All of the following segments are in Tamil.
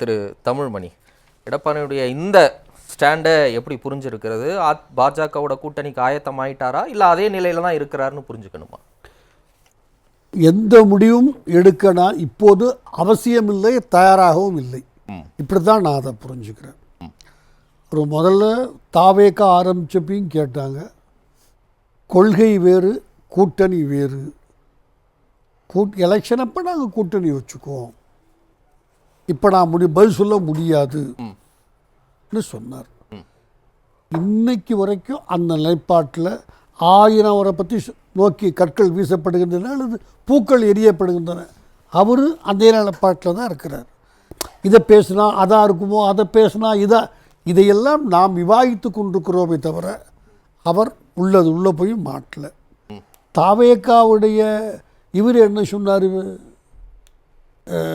திரு தமிழ்மணி. எடப்பாடியுடைய இந்த ஸ்டாண்டை எப்படி புரிஞ்சிருக்கிறது? பாஜகவோட கூட்டணிக்கு ஆயத்தமாயிட்டாரா இல்லை அதே நிலையில தான் இருக்கிறாருன்னு புரிஞ்சுக்கணுமா? எந்த முடிவும் எடுக்க நான் இப்போது அவசியமில்லை தயாராகவும் இல்லை. இப்படி தான் நான் அதை புரிஞ்சுக்கிறேன். ஒரு முதல்ல தாவேக்க ஆரம்பிச்சப்பையும் கேட்டாங்க கொள்கை வேறு கூட்டணி வேறு. கூட் எலெக்ஷன் அப்போ நாங்கள் கூட்டணி வச்சுக்குவோம். இப்போ நான் முடி பதில் சொல்ல முடியாது. சொன்னார். இன்னைக்கு வரைக்கும் அந்த நிலைப்பாட்டில் ஆயிரம் அவரை பற்றி நோக்கி கற்கள் வீசப்படுகின்றன அல்லது பூக்கள் எரியப்படுகின்றன. அவர் அதே நிலைப்பாட்டில் தான் இருக்கிறார். இதை பேசினா அதாக இருக்குமோ அதை பேசினா இதை இதையெல்லாம் நாம் விவாதித்து கொண்டிருக்கிறோமே தவிர அவர் உள்ளது உள்ளே போய் மாட்டல. தாவேக்காவுடைய இவர் என்ன சொன்னார்?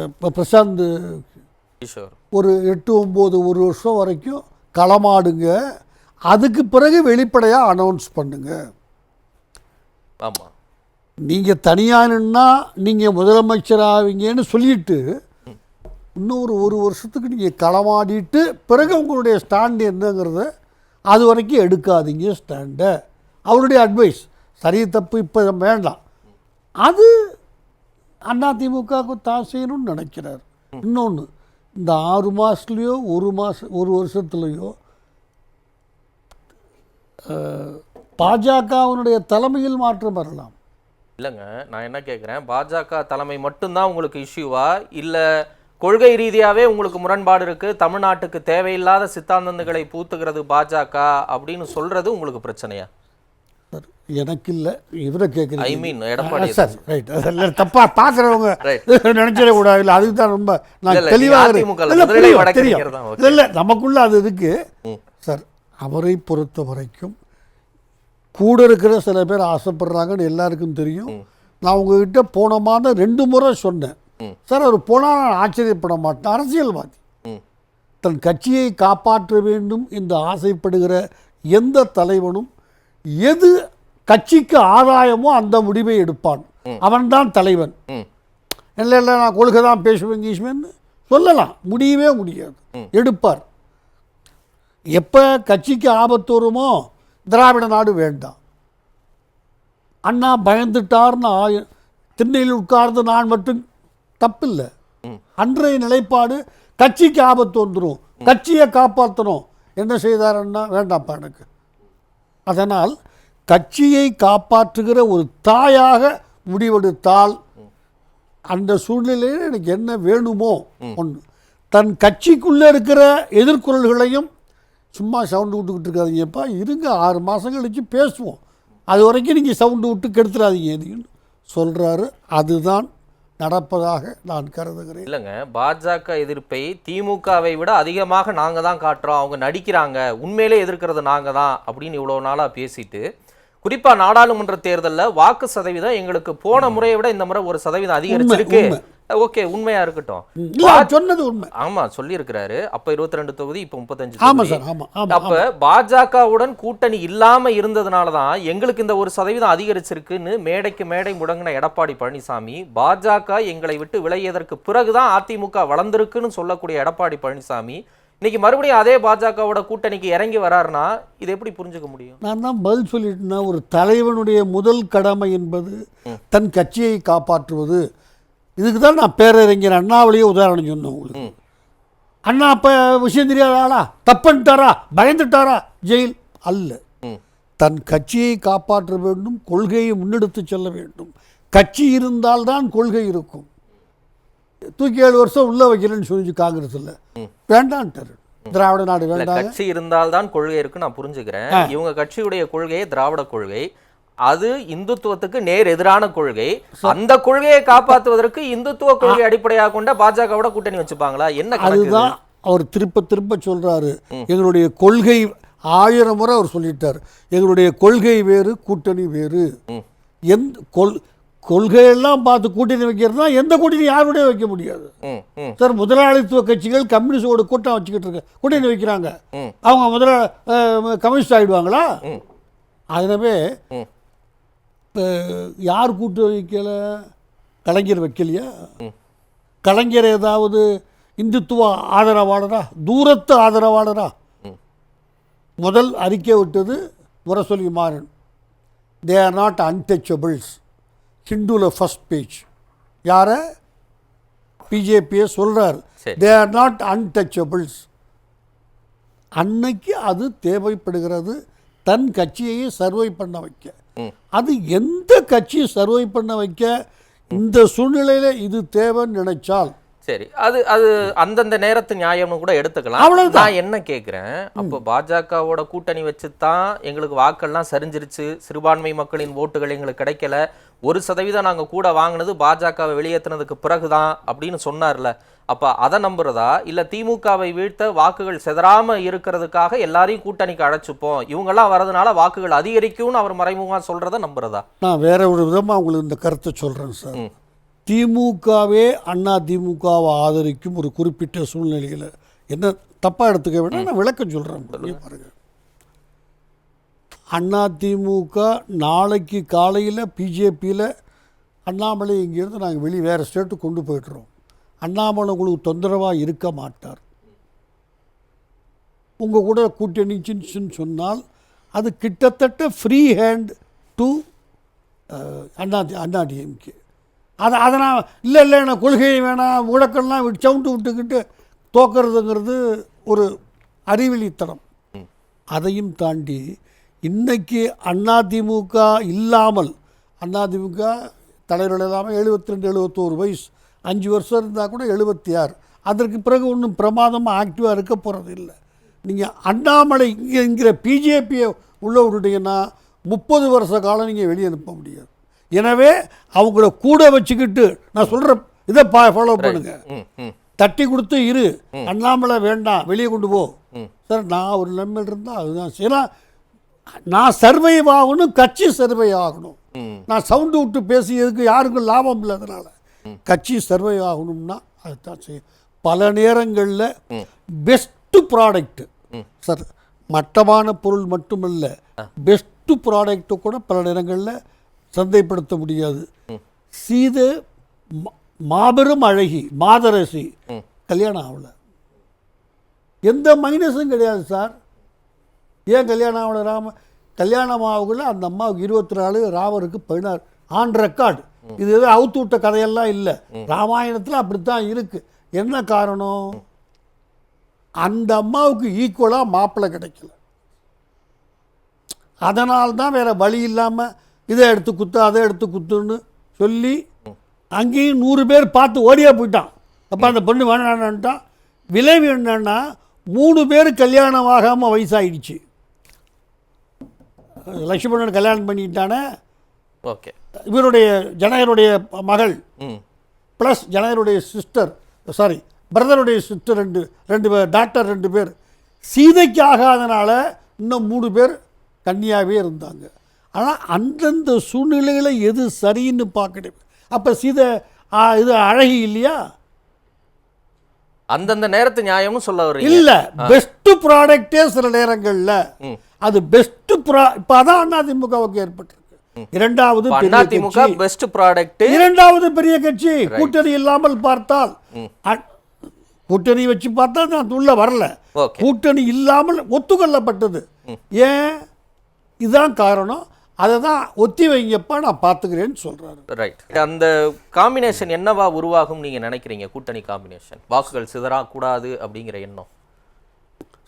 இப்போ பிரசாந்த் ஒரு எட்டு ஒம்பது ஒரு வருஷம் வரைக்கும் களமாடுங்க. அதுக்கு பிறகு வெளிப்படையாக அனௌன்ஸ் பண்ணுங்க. ஆமா. நீங்கள் தனியாக நின்னா நீங்கள் முதலமைச்சர் ஆவீங்கன்னு சொல்லிட்டு இன்னும் ஒரு ஒரு வருஷத்துக்கு நீங்கள் களமாடிட்டு பிறகு உங்களுடைய ஸ்டாண்டு என்னங்கிறத அது வரைக்கும் எடுக்காதீங்க ஸ்டாண்டை அவருடைய அட்வைஸ் சரி தப்பு இப்போ வேண்டாம். அது அதிமுகவுக்கு தான் செய்யணும்னு நினைக்கிறார். இன்னொன்று இந்த ஆறு மாதத்துலேயோ ஒரு மாதம் ஒரு வருஷத்துலேயோ பாஜகவினுடைய தலைமையில் மாற்றம் வரலாம். இல்லைங்க நான் என்ன கேட்குறேன் பாஜக தலைமை மட்டும்தான் உங்களுக்கு இஷ்யூவா இல்லை கொள்கை ரீதியாகவே உங்களுக்கு முரண்பாடு இருக்குது தமிழ்நாட்டுக்கு தேவையில்லாத சித்தாந்தங்களை பூத்துகிறது பாஜக அப்படின்னு சொல்கிறது உங்களுக்கு பிரச்சனையா? எனக்கு இல்லை இவரை I mean Edappadi. Sir right தப்பாக பார்க்குறவங்க. நினச்சிட கூடாது இல்லை அதுக்கு தான் ரொம்ப நான் தெளிவாக இல்லை தெரியும். இல்லை நமக்குள்ள அது இருக்கு. ம். சார் அவரை பொறுத்த வரைக்கும் கூட இருக்கிற சில பேர் ஆசைப்படுறாங்கன்னு எல்லாருக்கும் தெரியும். நான் உங்ககிட்ட போன மாதம் ரெண்டு முறை சொன்னேன். சார் அவர் போனால் நான் ஆச்சரியப்பட மாட்டேன். அரசியல்வாதி. தன் கட்சியை காப்பாற்ற வேண்டும் என்று ஆசைப்படுகிற எந்த தலைவனும் எது கட்சிக்கு ஆதாயமோ அந்த முடிவை எடுப்பான். அவன்தான் தலைவன். இல்லை இல்லை நான் கொள்கை தான் பேசுவேன் கீசுவேன் சொல்லலாம். முடியவே முடியாது. எடுப்பார். எப்போ கட்சிக்கு ஆபத்து வருமோ திராவிட நாடு வேண்டாம். அண்ணா பயந்துட்டார்னு திண்ணையில் உட்கார்ந்து நான் மட்டும் தப்பில்லை. அன்றைய நிலைப்பாடு கட்சிக்கு ஆபத்து வந்துடும் கட்சியை காப்பாற்றணும் என்ன செய்தார் அண்ணா? வேண்டாம்ப்பா எனக்கு. அதனால் கட்சியை காப்பாற்றுகிற ஒரு தாயாக முடிவெடுத்தால் அந்த சூழ்நிலையில் எனக்கு என்ன வேணுமோ ஒன்று தன் கட்சிக்குள்ளே இருக்கிற எதிர்குரல்களையும் சும்மா சவுண்டு விட்டுக்கிட்டு இருக்காதீங்கப்பா இருங்க ஆறு மாதம் கழிச்சு பேசுவோம். அது வரைக்கும் நீங்கள் சவுண்டு விட்டு கெடுத்துடாதீங்க சொல்கிறாரு அதுதான் நடப்பதாக நான் கருதுகிறேன். இல்லைங்க பாஜக எதிர்ப்பை திமுகவை விட அதிகமாக நாங்க தான் காட்டுறோம். அவங்க நடிக்கிறாங்க. உண்மையிலே எதிர்க்கிறது நாங்க தான் அப்படின்னு இவ்வளவு நாளா பேசிட்டு குறிப்பா நாடாளுமன்ற தேர்தல்ல வாக்கு சதவீதம் எங்களுக்கு போன முறையை விட இந்த முறை ஒரு சதவீதம் அதிகரிச்சிருக்கு. ஓகே உண்மையா இருக்கட்டும். சொன்னது உண்மை. ஆமா சொல்லியிருக்கிறாரு. அப்ப இருபத்தி ரெண்டு தொகுதி இப்ப முப்பத்தஞ்சு. சார் ஆமாம் ஆமாம் அப்ப பாஜகவுடன் கூட்டணி இல்லாம இருந்ததுனால தான் எங்களுக்கு இந்த ஒரு சதவீதம் அதிகரிச்சிருக்குன்னு மேடைக்கு மேடை முடங்கின எடப்பாடி பழனிசாமி பாஜக எங்களை விட்டு விலகியதற்கு பிறகுதான் அதிமுக வளர்ந்திருக்குன்னு சொல்லக்கூடிய எடப்பாடி பழனிசாமி இன்னைக்கு மறுபடியும் அதே பாஜகவோட கூட்டணிக்கு இறங்கி வராருன்னா இது எப்படி புரிஞ்சுக்க முடியும்? நான் தான் பதில் சொல்லிட்டேன்னா ஒரு தலைவனுடைய முதல் கடமை என்பது தன் கட்சியை காப்பாற்றுவது. இதுக்கு தான் நான் பேரறிஞர் அண்ணாவிலேயே உதாரணம் சொன்னேன் உங்களுக்கு. அண்ணா அப்போ விஷயம் தெரியாத ஆளா? தப்புன்ட்டாரா பயந்துட்டாரா? ஜெயில்? அல்ல. தன் கட்சியை காப்பாற்ற வேண்டும் கொள்கையை முன்னெடுத்து செல்ல வேண்டும். கட்சி இருந்தால்தான் கொள்கை இருக்கும். தூக்கி ஏழு வருஷம் உள்ள வைக்கிறேன்னு சொல்லி காங்கிரஸில். வேண்டான்ட்டாரு. திராவிட நாடு வேண்டாங்க. கட்சி இருந்தால்தான் கொள்கை இருக்கு நான் புரிஞ்சுக்கிறேன். இவங்க கட்சியுடைய கொள்கை திராவிட கொள்கை. அது இந்துத்துவத்துக்கு நேர் எதிரான கொள்கை. அந்த கொள்கையை காப்பாத்துவதற்கு இந்துத்துவ கொள்கை அடிப்படையாக கொண்ட பாஜகவோட கூட்டணி வச்சுப்பாங்களா? என்ன? அதுதான் அவர் திருப்ப திருப்ப சொல்றாரு. எங்களுடைய கொள்கை ஆயிரம் முறை அவர் சொல்லிட்டார். எங்களுடைய கொள்கை வேறு கூட்டணி வேறு. எந்த கொள் கொள்கையெல்லாம் பார்த்து கூட்டணி வைக்கிறதுனா எந்த கூட்டணி யாருடைய வைக்க முடியாது. சார் முதலாளித்துவ கட்சிகள் கம்யூனிஸ்டோட கூட்டம் வச்சுக்கிட்டு இருக்க கூட்டணி வைக்கிறாங்க. அவங்க முதல அஹ், கம்யூனிஸ்ட் ஆகிடுவாங்களா. அதனவே. இப்போ யார் கூட்டு வைக்கல? கலைஞர் வைக்கலையா? கலைஞர் ஏதாவது இந்துத்துவ ஆதரவாளரா? தூரத்து ஆதரவாளரா? முதல் அறிக்கை விட்டது Murasoli Maran they are not untouchables ஹிந்துவில் first page யார? பிஜேபியை சொல்கிறார். தே ஆர் நாட் அன்டச்சபிள்ஸ் அன்னைக்கு அது தேவைப்படுகிறது. தன் கட்சியையே சர்வை பண்ண வைக்க. அது எந்த கட்சியை சர்வை பண்ண வைக்க இந்த சூழ்நிலையில் இது தேவைன்னு நினைச்சால் சரி அது அது அந்தந்த நேரத்து நியாயம்னு கூட எடுத்துக்கலாம். அவ்வளவுதான். நான் என்ன கேக்குறேன்? அப்போ பாஜகவோட கூட்டணி வச்சு தான் எங்களுக்கு வாக்கெல்லாம் சரிஞ்சிருச்சு. சிறுபான்மை மக்களின் ஓட்டுகள் எங்களுக்கு கிடைக்கல. ஒரு சதவீதம் நாங்க கூட வாங்கினது பாஜகவை வெளியேற்றினதுக்கு பிறகுதான் அப்படின்னு சொன்னார்ல. அப்ப அதை நம்புறதா? இல்ல திமுகவை வீழ்த்த வாக்குகள் செதறாம இருக்கிறதுக்காக எல்லாரையும் கூட்டணிக்கு அழைச்சுப்போம். இவங்கெல்லாம் வரதுனால வாக்குகள் அதிகரிக்கும்னு அவர் மறைமுகமா சொல்றத நம்புறதா? நான் வேற ஒரு விதமாக உங்களுக்கு இந்த கருத்தை சொல்கிறேன் சார். திமுகவே அண்ணா திமுகவை ஆதரிக்கும் ஒரு குறிப்பிட்ட சூழ்நிலையில். என்ன தப்பாக எடுத்துக்க வேண்டாம் நான் விளக்கம் சொல்கிறேன் பாருங்க. அண்ணா திமுக நாளைக்கு காலையில் பிஜேபியில் அண்ணாமலை இங்கேருந்து நாங்கள் வெளியே வேறு ஸ்டேட்டுக்கு கொண்டு போய்ட்டுறோம். அண்ணாமலை உங்களுக்கு தொந்தரவாக இருக்க மாட்டார். உங்கள் கூட கூட்டணிச்சுன்னு சொன்னால் அது கிட்டத்தட்ட free hand to Anna Anna DMK அதை அதை நான் இல்லை இல்லை நான் கொள்கை வேணாம் முழக்கம்லாம் விட்டு சவுண்டு விட்டுக்கிட்டு தோக்கிறதுங்கிறது ஒரு அறிவிலித்தனம். அதையும் தாண்டி இன்னைக்கு அதிமுக இல்லாமல் அதிமுக தலைவர்கள் இல்லாமல் எழுபத்தி ரெண்டு எழுபத்தோரு வயசு அஞ்சு வருஷம் இருந்தால் கூட எழுபத்தி ஆறு அதற்கு பிறகு ஒன்றும் பிரமாதமாக ஆக்டிவாக இருக்க போகிறது இல்லை. நீங்கள் அண்ணாமலை இங்கே இங்கிற பிஜேபியை உள்ள விட்டுட்டீங்கன்னா முப்பது வருஷ காலம் நீங்கள் வெளியே அனுப்ப முடியாது. எனவே அவங்கள கூட வச்சுக்கிட்டு நான் சொல்கிற இதை பா ஃபாலோ பண்ணுங்க. தட்டி கொடுத்து இரு. அண்ணாமலை வேண்டாம் வெளியே கொண்டு போ. சார் நான் ஒரு நிலைமையில் இருந்தால் அதுதான். சரி. ஏன்னா நான் சர்வைவ் ஆகணும் கட்சி சர்வை ஆகணும். நான் சவுண்டு விட்டு பேசியதுக்கு யாருக்கும் லாபம் இல்லை அதனால். கட்சி சர்வை ஆகணும்னா அதுதான் செய்யும் பல நேரங்களில் பெஸ்ட்டு ப்ராடக்ட் சார் மட்டமான பொருள் மட்டுமல்ல பெஸ்ட்டு ப்ராடக்ட்டை கூட பல நேரங்களில் சந்தைப்படுத்த முடியாது. சீதை மாபெரும் அழகி மாதரசி கல்யாணம் ஆகல. எந்த மைனஸும் கிடையாது சார். ஏன் கல்யாணம் ஆகல? ராம கல்யாணம் ஆகல அந்த அம்மாவுக்கு இருபத்தி நாலு ராமருக்கு பதினாறு. ஆன் ரெக்கார்டு இது எதுவும் அவுத்து விட்ட கதையெல்லாம் இல்லை. ராமாயணத்தில் அப்படித்தான் இருக்கு. என்ன காரணம்? அந்த அம்மாவுக்கு ஈக்குவலாக மாப்பிள்ளை கிடைக்கல. அதனால தான் வேற வழி இல்லாமல் இதை எடுத்து குத்து அதை எடுத்து குத்துன்னு சொல்லி அங்கேயும் நூறு பேர் பார்த்து ஓடியா போயிட்டான். அப்போ அந்த பொண்ணு வேணான்ட்டான் விளைவு என்னன்னா மூணு பேர் கல்யாணம் ஆகாமல் வயசாயிடுச்சு. லட்சுமணன் கல்யாணம் பண்ணிக்கிட்டானே ஓகே. இவருடைய ஜனகருடைய மகள் ம். ப்ளஸ் ஜனகருடைய சிஸ்டர் சாரி பிரதருடைய சிஸ்டர் ரெண்டு ரெண்டு பேர் டாக்டர் ரெண்டு பேர். சீதைக்கு ஆகாதனால இன்னும் மூணு பேர் கன்னியாகவே இருந்தாங்க. ஆனால் அந்தந்த சூழ்நிலையில் எது சரின்னு பார்க்கணும் அப்போ சீதை இது அழகி இல்லையா? அந்தந்த நேரத்து நியாயம்னு சொல்ல வர்றீங்க. இல்ல பெஸ்ட் ப்ராடக்டே சில நேரங்கள்ல அது பெஸ்ட் ப்ரா இப்போ அதான் அதிமுகவுக்கு ஏற்பட்டிருக்கு. இரண்டாவது பெரிய அதிமுக கட்சி. பெஸ்ட் ப்ராடக்ட் இரண்டாவது பெரிய கட்சி. கூட்டணி இல்லாமல் பார்த்தால். கூட்டணி வச்சு பார்த்தா நான் உள்ள வரல. கூட்டணி இல்லாமல் ஒத்துக்கொள்ளப்பட்டது. ஏன்? இதுதான் காரணம். அதை தான் ஒத்தி வைங்கப்பா நான் பார்த்துக்கிறேன்னு சொல்றாரு. ரைட் அந்த காம்பினேஷன் என்னவா உருவாகும் நீங்க நினைக்கிறீங்க? கூட்டணி காம்பினேஷன் வாக்குகள் சிதறா கூடாது அப்படிங்கிற எண்ணம்.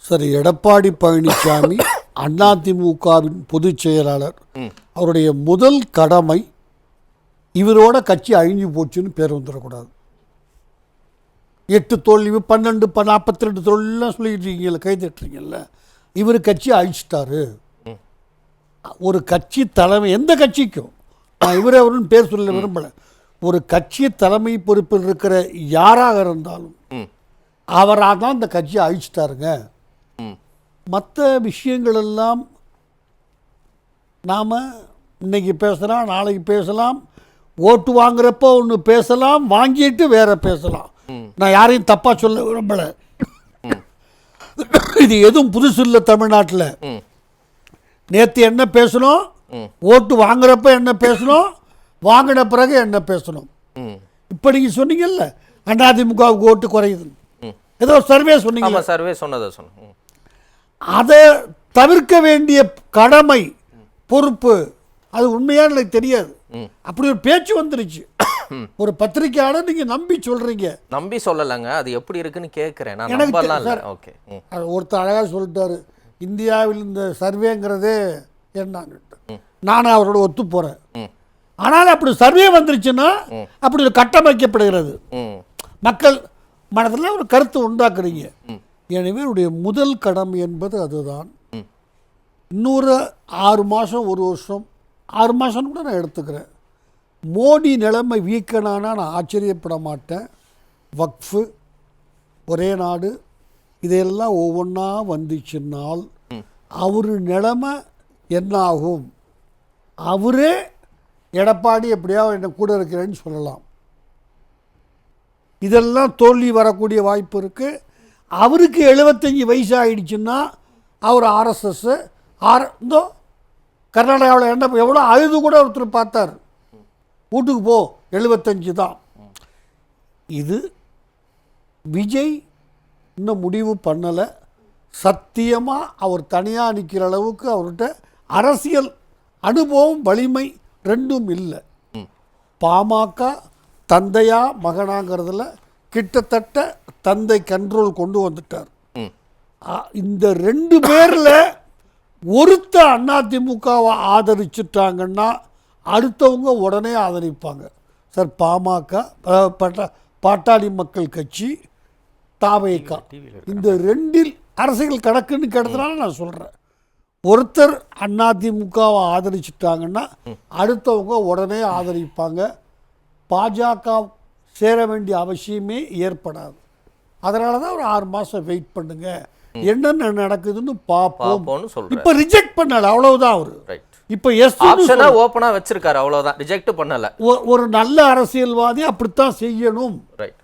சரி எடப்பாடி பழனிசாமி அதிமுகவின் பொதுச் செயலாளர். அவருடைய முதல் கடமை இவரோட கட்சி அழிஞ்சு போச்சுன்னு பேர் வந்துடக்கூடாது. எட்டு தோல்வி பன்னெண்டு ப நாற்பத்தி ரெண்டு தோல்விலாம் சொல்லிட்டு இருக்கீங்கல்ல கை தட்டுறீங்கல்ல இவர் கட்சியை அழிச்சிட்டாரு. ஒரு கட்சி தலைமை எந்த கட்சிக்கும்? நான் இவரே அவருன்னு பேர் சொல்ல விரும்பல. ஒரு கட்சி தலைமை பொறுப்பில் இருக்கிற யாராக இருந்தாலும் அவராக தான் இந்த கட்சியை அழிச்சிட்டாருங்க. மற்ற விஷயங்கள் எல்லாம் நாம் இன்னைக்கு பேசலாம் நாளைக்கு பேசலாம். ஓட்டு வாங்குறப்போ ஒன்று பேசலாம் வாங்கிட்டு வேற பேசலாம். நான் யாரையும் தப்பாக சொல்ல விரும்பலை. இது எதுவும் புதுசு இல்லை தமிழ்நாட்டில். நேற்று என்ன பேசணும். ஓட்டு வாங்குறப்ப என்ன பேசணும் வாங்கின பிறகு என்ன பேசணும் இப்போ நீங்கள் சொன்னீங்கல்ல அதிமுகவுக்கு ஓட்டு குறையுது ஏதோ சர்வே சொன்னீங்க சர்வே சொன்னதை சொன்னேன் ம். அதை தவிர்க்க வேண்டிய கடமை பொறுப்பு அது உண்மையான எனக்கு தெரியாது. அப்படி ஒரு பேச்சு வந்துருச்சு. ஒரு பத்திரிக்கையாளர் நீங்க நம்பி சொல்றீங்க. நம்பி சொல்லலைங்க. அது எப்படி இருக்குன்னு கேட்குறேன். நான் நம்பலாம். ஓகே. ஒருத்தர் அழகாக சொல்லிட்டாரு. இந்தியாவில் இந்த சர்வேங்கிறதே என்னன்னு நானும் அவரோட ஒத்து போகிறேன் ம். ஆனால் அப்படி சர்வே வந்துருச்சுன்னா அப்படி ஒரு கட்டமைக்கப்படுகிறது. மக்கள் மனதில் ஒரு கருத்து உண்டாக்குறீங்க. எனவே உடைய முதல் கடமை என்பது அதுதான். இன்னொரு ஆறு மாதம் ஒரு வருஷம் ஆறு மாதம் கூட நான் எடுத்துக்கிறேன். மோடி நிலைமை வீக்கனானா நான் ஆச்சரியப்பட மாட்டேன். வக்ஃபு ஒரே நாடு இதையெல்லாம் ஒவ்வொன்றா வந்துச்சுன்னால் அவர் நிலைமை என்ன ஆகும் அவரே எடப்பாடி எப்படியா என்ன கூட இருக்கிறேன்னு சொல்லலாம். இதெல்லாம் தோல்வி வரக்கூடிய வாய்ப்பு இருக்குது அவருக்கு எழுபத்தஞ்சி வயசு ஆகிடுச்சுன்னா அவர் ஆர்எஸ்எஸ் ஆர் இந்தோ கர்நாடகாவில் என்ன எவ்வளோ அழுது கூட ஒருத்தர் பார்த்தார். வீட்டுக்கு போ எழுபத்தஞ்சு தான். இது விஜய் இன்னும் முடிவு பண்ணலை. சத்தியமாக அவர் தனியாக நிற்கிற அளவுக்கு அவர்கிட்ட அரசியல் அனுபவம் வலிமை ரெண்டும் இல்லை. பாமக தந்தையா மகனாங்கிறதுல கிட்டத்தட்ட தந்தை கண்ட்ரோல் கொண்டு வந்துட்டார். இந்த ரெண்டு பேரில் ஒருத்த அதிமுகவை ஆதரிச்சுட்டாங்கன்னா அடுத்தவங்க உடனே ஆதரிப்பாங்க. சார் பாமக பாட்டாளி மக்கள் கட்சி தாவேக்கா இந்த ரெண்டில் அரசியல் கணக்குன்னு கிடத்துனால நான் சொல்கிறேன் ஒருத்தர் அதிமுகவை ஆதரிச்சுட்டாங்கன்னா அடுத்தவங்க உடனே ஆதரிப்பாங்க. பாஜக சேர வேண்டிய அவசியமே ஏற்படாது. அதனால தான் ஒரு ஆறு மாதம் வெயிட் பண்ணுங்க. என்னென்ன நடக்குதுன்னு பார்ப்போம். இப்போ ரிஜெக்ட் பண்ணல அவ்வளவுதான் அவர். ரைட் இப்போ எஸ் ஆப்ஷனா ஓப்பனா வச்சிருக்காரு அவ்வளவுதான். ரிஜெக்ட் பண்ணல. ஒரு நல்ல அரசியல்வாதி அப்படித்தான் செய்யணும். ரைட்